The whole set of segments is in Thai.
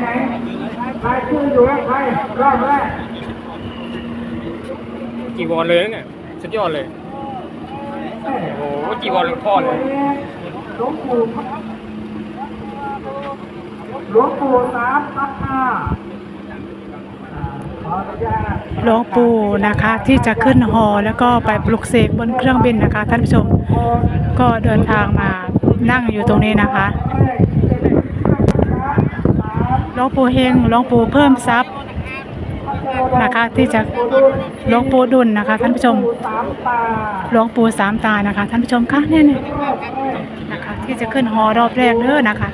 ไหนใครชื่ออยู่กับใครรอบแรกจีวรเลยนะเนี่ยสุดยอดเลย โอ้โหจีวรหลวงพ่อเลย หลวงปู่หลวงปู่สามพันห้าอ่าขออนุญาตหลวงปู่นะคะที่จะขึ้นฮอแล้วก็ไปปลุกเสกบนเครื่องบินนะคะ ท่านผู้ชมก็เดินทางมานั่งอยู่ตรงนี้นะคะ หลวงปู่เฮงหลวงปู่เพิ่มทรัพย์นะคะที่จะหลวงปู่ดุลนะคะ ท่านผู้ชมหลวงปู่สามตานะคะ ท่านผู้ชมคะเนี่ยนี่นะคะ ที่จะขึ้นฮอรอบแรกเด้อนะคะ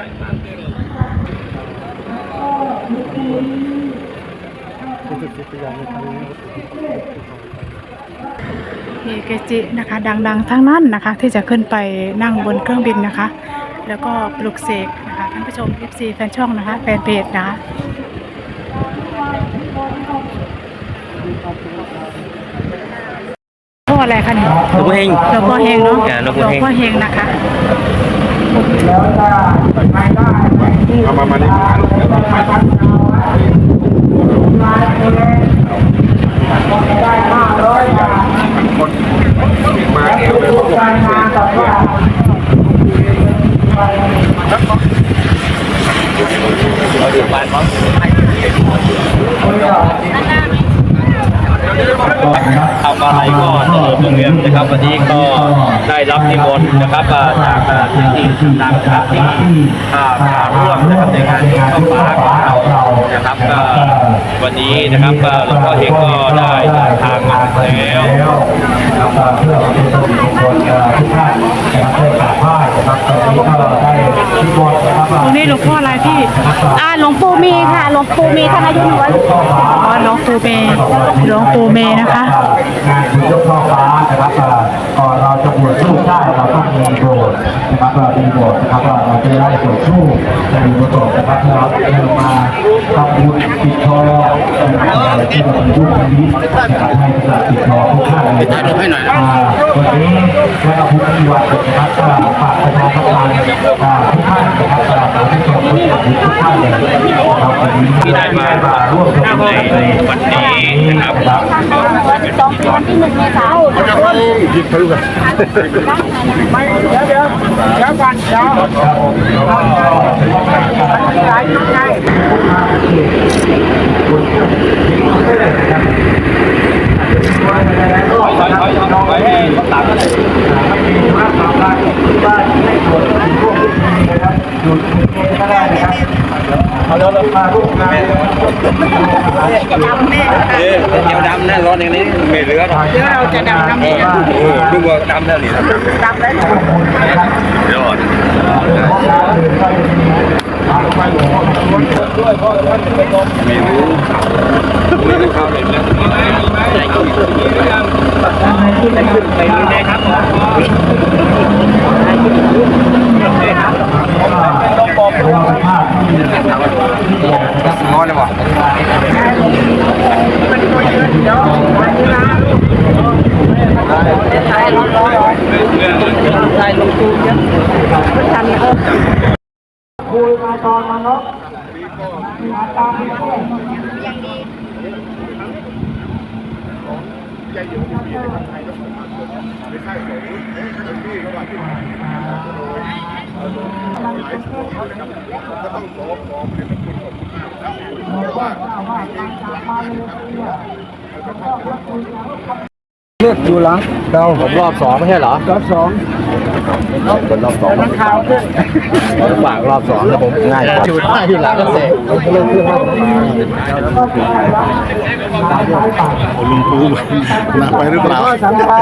มีเกจินะคะ ดังๆทั้งนั้นนะคะ ที่จะขึ้นไปนั่งบนเครื่องบินนะคะ แล้วก็ปลุกเสก ท่านผู้ชม FC แฟนช่องนะคะแฟนเพจนะคะพ่ออะไรคะเนี่ยหลวงพ่อเฮงหลวงพ่อเฮงเนาะอ่าหลวงพ่อเฮงพ่อเฮงนะคะแล้วก็ใครได้แบ่งที่เอามามานี่ ลายเองได้ห้าร้อยบาท คนมา และ เอวเลย ผู้รายงานกับว่า เราอยู่บ้านมั้งทำอะไรก็ เมืองนะครับวันนี้ก็ได้รับนิมนต์นะครับจากที่ที่ดังนะครับที่มาร่วมนะครับในงานที่เข้าฟ้าของเรานะครับก็วันนี้นะครับหลวงพ่อเฮงก็ได้เดินทางมาแล้วเพื่อเป็นสิริมงคลทุกท่านนะครับ ได้กราบไหว้นะครับตอนนี้ก็ได้ที่บนนะครับตรงนี้หลวงพ่ออะไรพี่ อ่าหลวงปู่มีค่ะ หลวงปู่มีท่านอายุหนึ่งร้อยอ๋อหลวงปู่เมย์หลวงปู่เมย์นะคะงานบุญยกช่อฟ้านะครับเอ่อก่อนเราจะบวชลูกได้เราต้องมีโบสถ์นะครับเรามีโบสถ์นะครับเราเราจะได้บวชลูกจะมีโบสถ์นะครับที่เราเรามาทำบุญปิดทองนะครับที่เราเป็นยุคนี้นะครับให้สำหรับปิดทองทุกท่านเลยนะครับอ่าวันนี้และเราพุทธวัตรนะครับก็ฝากประชาสัมพันธ์ทุกท่านนะครับสำหรับผู้ชมทุกท่านเลยนะครับวันนี้ที่ได้มาร่วมกันในวันนี้นะครับวันที่สองเป็นวันที่หนึ่งเมษายนยิบทะลุกันไม่เดี๋ยวเดี๋ยวเดี๋ยวก่อนเดี๋ยวหลายชุดไงถอยถอยถอยถอยให้รถตามกันเลย มีธุระสำคัญที่บ้านไม่ควรร่วมพิธีนะครับอยู่ที่นี่ก็ได้นะครับ เอ๊ะเดี๋ยวดำนะรถอย่างนี้ไม่เหลือหรอกเดี๋ยวเราจะดำน้ำนี้กันเออดูว่าดำแล้วนี่ดำแล้วยอดไม่รู้ไม่ได้เข้าเลยนะใจก็อยู่ที่นี่ยังไปดูได้ครับผมงอนเลยวะคุยมาตอนมานกมาตามที่ช่วยเลือดอ บอกว่า ยู่หลังเราผมรอบสองไม่ใช่เหรอรอบสองเป็นรอบสองมันข่าวขึ้นฝากรอบสองแล้วผมง่ายจุดง่ายที่หลังก็เสร็จผมเริ่มขึ้นมาลุงปูหนักไปหรือเปล่าสันตา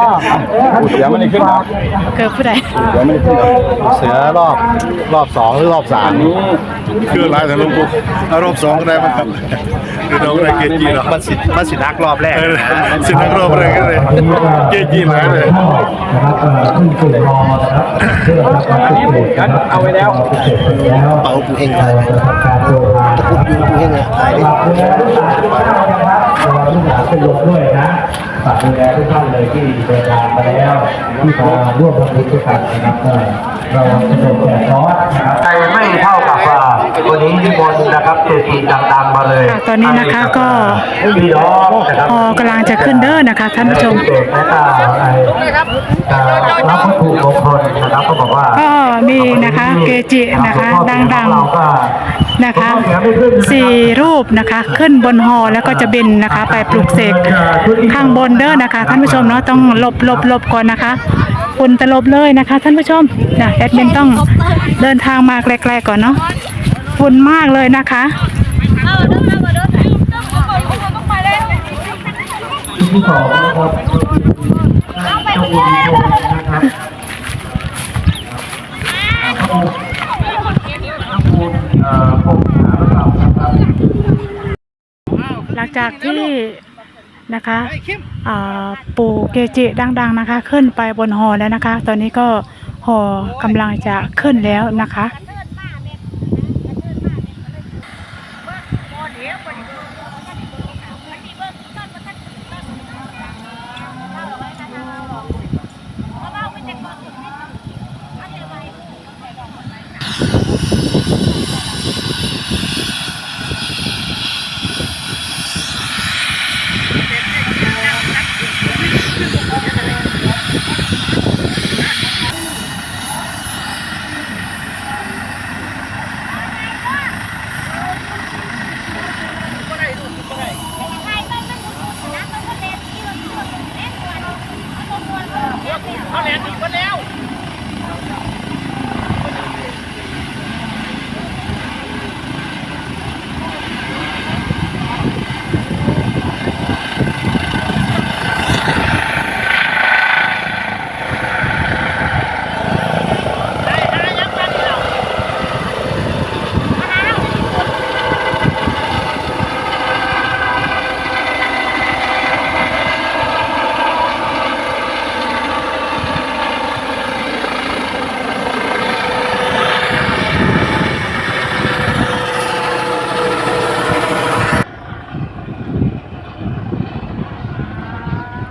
เสือไม่ได้ขึ้นหรอเกิดผู้ใดเสือไม่ได้ขึ้นหรอเสือรอบรอบสองหรือรอบสามนี้คืออะไรแต่ลุงปูเอารอบสองก็ได้มั้งครับคือเราก็ได้เกจีหรอมันสิมันสินักรอบแรกสินักรอบแรกเลยเกจีหลายเลยนะครับเอ่อขึ้นสู่รอนะครับเพื่อรับการพิสูจน์นะครับเอาไว้แล้วแล้วเป่าปูเฮงถ่ายจะทำการโทรหาพูดอยู่ปูเฮงเนี่ยถ่ายดิฝากดูแลลูกหลานทุกท่านนะครับระวังลูกหลานเป็นลมด้วยนะฝากดูแลทุกท่านเลยที่เดินทางมาแล้วที่มาร่วมทำบุญด้วยกันนะครับเอ่อเราจะโดนแดดร้อนนะครับใจไม่เท่ากับ ว่าวันนี้นิมนต์นะครับเศรษฐีดังๆมาเลยค่ะตอนนี้นะคะก็ พี่น้องนะครับพอกำลังจะขึ้นเด้อนะคะ ท่านผู้ชมเศษและก็อะไรอ่ารับวัตถุมงคลนะครับก็บอกว่าก็มีนะคะเกจินะคะดังเราก็ๆนะคะสี่รูปนะคะ ขึ้นบนหอแล้วก็จะบินนะคะ ไปปลุกเสกข้างบนเด้อนะคะ ท่านผู้ชมเนาะต้องหลบหลบหลบก่อนนะคะฝุ่นตลบเลยนะคะ ท่านผู้ชมนะแอดมินต้องเดินทางมาไกลๆก่อนเนาะ ฝุ่นมากเลยนะคะที่สองนะครับจ้าบุญชนะครับพระองค์พระคุณเอ่อพงหาเราครับหลังจากที่นะคะปู่เกจิดังๆนะคะ ขึ้นไปบนหอแล้วนะคะ ตอนนี้ก็หอกำลังจะขึ้นแล้วนะคะ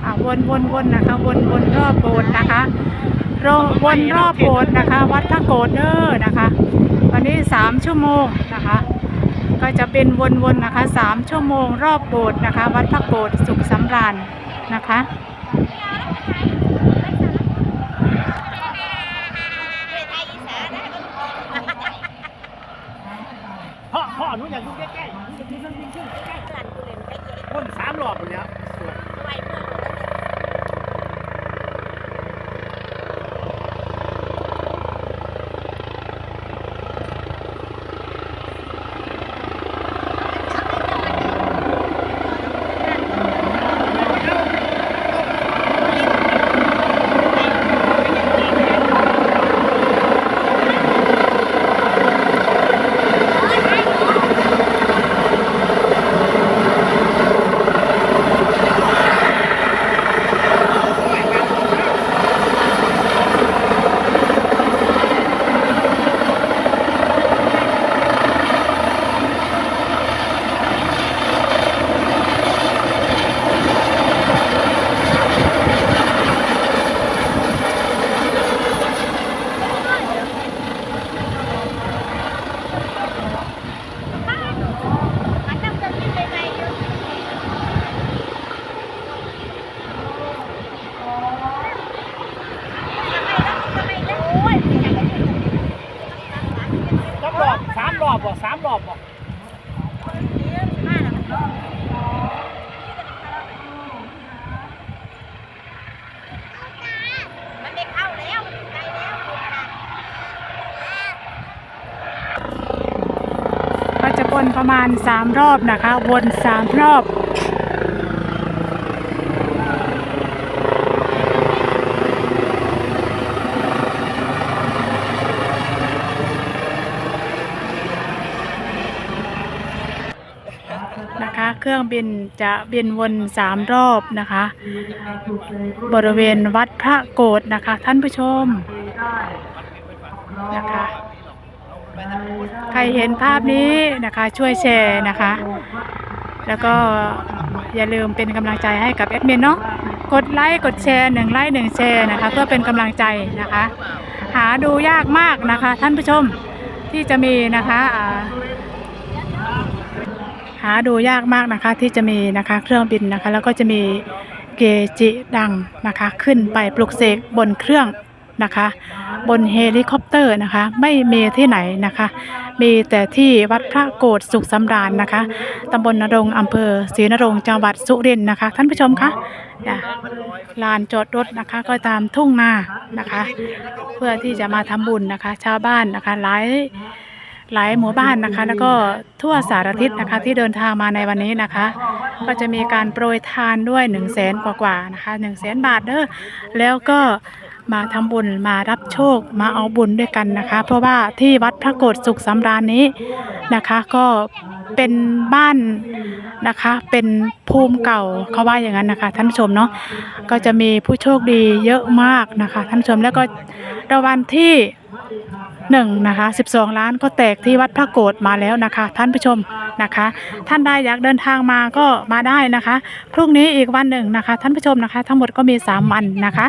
อะ วนวนวนนะคะวนวนรอบโบสถ์นะคะรอบวนรอบโบสถ์นะคะ วัดพระโกฏเด้อนะคะวันนี้สามชั่วโมงนะคะ ก็จะเป็นวนวนๆนะคะสามชั่วโมงรอบโบสถ์นะคะ วัดพระโกฏสุขสำราญนะคะพ่อพ่อหนูอยากอยู่ใกล้ๆหนูอยากอยู่นั่นนี่ขึ้นใกล้ๆคนสามรอบหมดแล้วรอบรอบสาม รอบบ่สามรอบบ่มันไม่เข้าแล้วมันอยู่ไกลแล้วก็จะวนประมาณสามรอบนะคะ วนสามรอบ นะคะ เค รื่องบินจะบินวนสามรอบนะคะ บริเวณวัดพระโกฏนะคะ ท่านผู้ชมนะคะ ใครเห็นภาพนี้นะคะช่วยแชร์นะคะ แล้วก็อย่าลืมเป็นกำลังใจให้กับแอดมินเนาะกดไลค์กดแชร์หนึ่งไลค์หนึ่งแชร์นะคะ เพื่อเป็นกำลังใจนะคะ หาดูยากมากนะคะ ท่านผู้ชมที่จะมีนะคะอ่า หาดูยากมากนะคะที่จะมีนะคะเครื่องบินนะคะ แล้วก็จะมีเกจิดังนะคะ ขึ้นไปปลุกเสกบนเครื่องนะคะ บนเฮลิคอปเตอร์นะคะ ไม่มีที่ไหนนะคะ มีแต่ที่วัดพระโกรธสุขสำราญนะคะตำบลนรงอำเภอศรีนรงจังหวัดสุรินทร์นะคะ ท่านผู้ชมคะอย่าลานจอดรถนะคะก็ตามทุ่งนานะคะ เพื่อที่จะมาทำบุญนะคะ ชาวบ้านนะคะหลาย หลายหมู่บ้านนะคะ แล้วก็ทั่วสารทิศนะคะที่เดินทางมาในวันนี้นะคะ ก็จะมีการโปรยทานด้วย1นึ่งแสนกว่าๆนะคะ1นึ่งแสนบาทเด้อแล้วก็มาทำบุญมารับโชคมาเอาบุญด้วยกันนะคะ เพราะว่าที่วัดพระโกฏสุขสำราญนี้นะคะ ก็เป็นบ้านนะคะ เป็นภูมิเก่าเขาว่าอย่างนั้นนะคะ ท่านผู้ชมเนาะก็จะมีผู้โชคดีเยอะมากนะคะ ท่านผู้ชมแล้วก็รางวัลที่ หนึ่งนะคะ12 ล้านก็แตกที่วัดพระโกฏมาแล้วนะคะ ท่านผู้ชมนะคะ ท่านใดอยากเดินทางมาก็มาได้นะคะ พรุ่งนี้อีกวันหนึ่งนะคะ ท่านผู้ชมนะคะ ทั้งหมดก็มี 3 วันนะคะ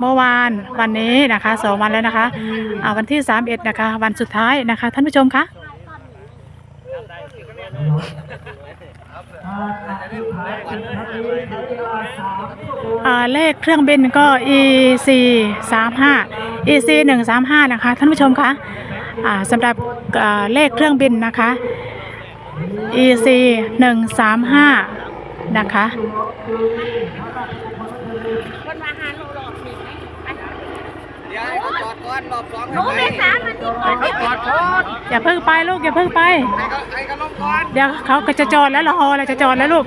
เมื่อวานวันนี้นะคะสองวันแล้วนะคะอ่าวันที่31นะคะ วันสุดท้ายนะคะ ท่านผู้ชมคะเลขเครื่องบินก็ EC 35 EC 135 นะคะ ท่านผู้ชมคะอ่าสำหรับอ่าเลขเครื่องบินนะคะ EC 135 นะคะคนมาหาหนูหลอกหนีหนูไม่สามอันนี้ก่อนเดี๋ยวอย่าเพิ่งไปลูกอย่าเพิ่งไป เดี๋ยวเขาก็จะจอดแล้วรออะไรจะจอดแล้วลูก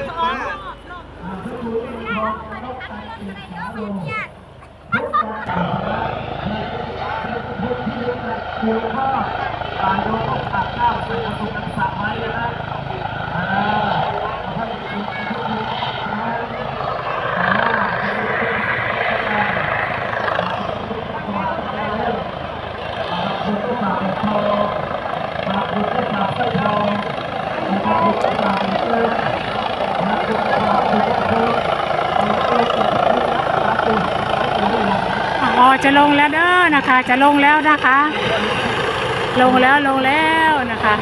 อ๋อจะลงแล้วเด้อนะคะ จะลงแล้วนะคะ ลงแล้วลงแล้วนะคะ